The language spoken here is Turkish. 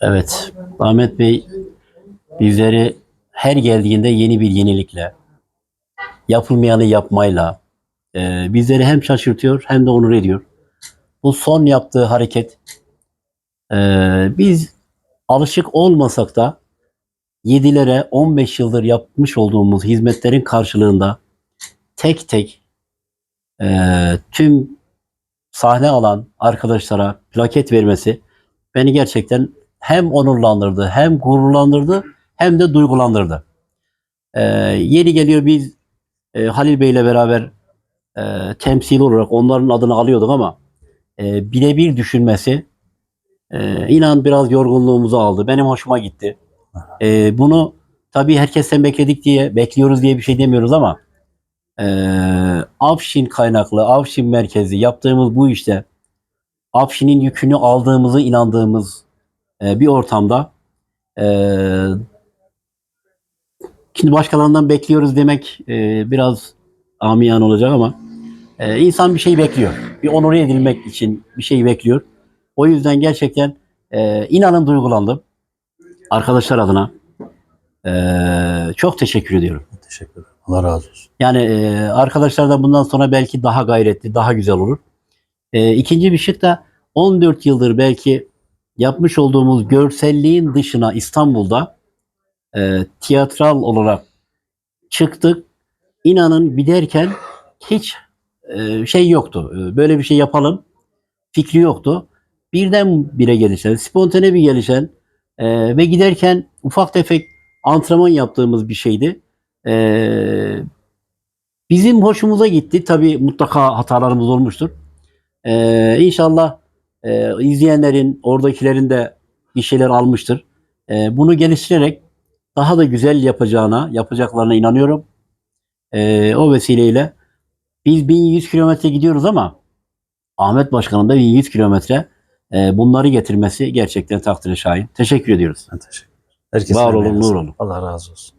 Evet, Ahmet Bey bizleri her geldiğinde yeni bir yenilikle, yapılmayanı yapmayla e, bizleri hem şaşırtıyor hem de onur ediyor. Bu son yaptığı hareket e, biz alışık olmasak da 7'lere 15 yıldır yapmış olduğumuz hizmetlerin karşılığında tek tek e, tüm sahne alan arkadaşlara plaket vermesi beni gerçekten hem onurlandırdı, hem gururlandırdı, hem de duygulandırdı. Ee, yeni geliyor biz e, Halil Bey ile beraber e, temsil olarak onların adını alıyorduk ama e, birebir düşünmesi e, inan biraz yorgunluğumuzu aldı. Benim hoşuma gitti. E, bunu tabii herkesten bekledik diye, bekliyoruz diye bir şey demiyoruz ama e, Afşin kaynaklı, Afşin merkezi yaptığımız bu işte Afşin'in yükünü aldığımızı inandığımız e, bir ortamda e, şimdi başkalarından bekliyoruz demek e, biraz amiyan olacak ama e, insan bir şey bekliyor. Bir onore edilmek için bir şey bekliyor. O yüzden gerçekten e, inanın duygulandım. Arkadaşlar adına e, çok teşekkür ediyorum. Teşekkür ederim. Allah razı olsun. Yani e, arkadaşlar da bundan sonra belki daha gayretli, daha güzel olur. E, ikinci bir şık da 14 yıldır belki yapmış olduğumuz görselliğin dışına İstanbul'da e, tiyatral olarak çıktık. İnanın giderken hiç e, şey yoktu. E, böyle bir şey yapalım fikri yoktu. Birden bire gelişen, spontane bir gelişen e, ve giderken ufak tefek antrenman yaptığımız bir şeydi. E, bizim hoşumuza gitti. Tabii mutlaka hatalarımız olmuştur. E, inşallah e, izleyenlerin, oradakilerin de bir şeyler almıştır. E, bunu geliştirerek daha da güzel yapacağına, yapacaklarına inanıyorum. E, o vesileyle biz 1100 kilometre gidiyoruz ama Ahmet Başkan'ın da 1100 kilometre e, bunları getirmesi gerçekten takdire şayan. Teşekkür ediyoruz. Ben teşekkür ederim. Herkese Var olun, nur olun. Allah razı olsun.